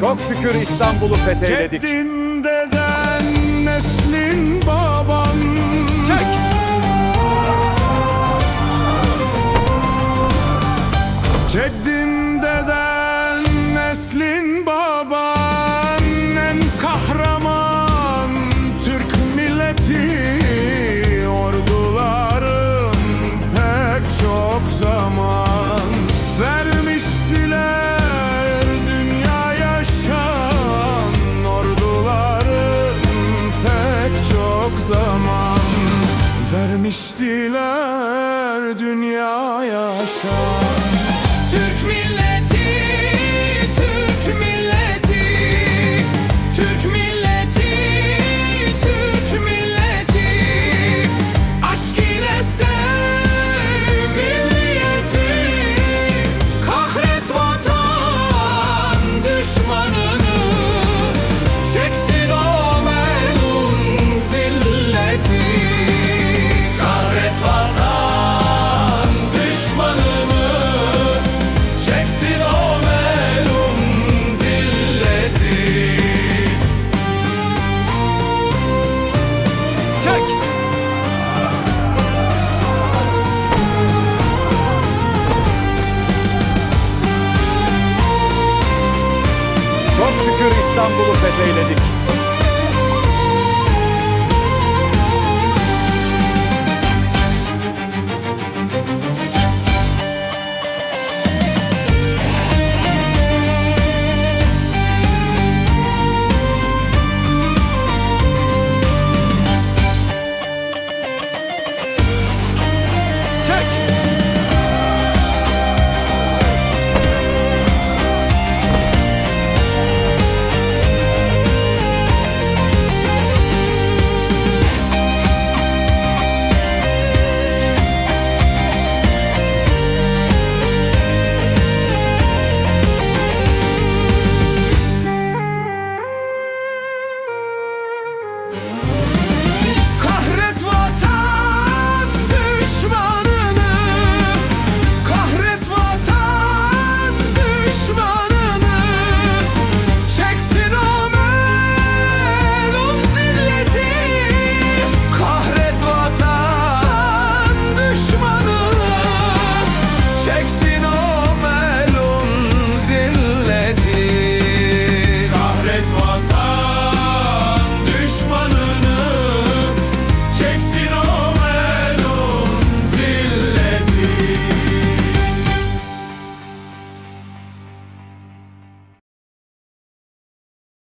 Çok şükür İstanbul'u fetheyledik. Ceddin deden, neslin baban. Çek! Ceddin Vermiştiler dünyaya şans İstanbul'u fetheyledik.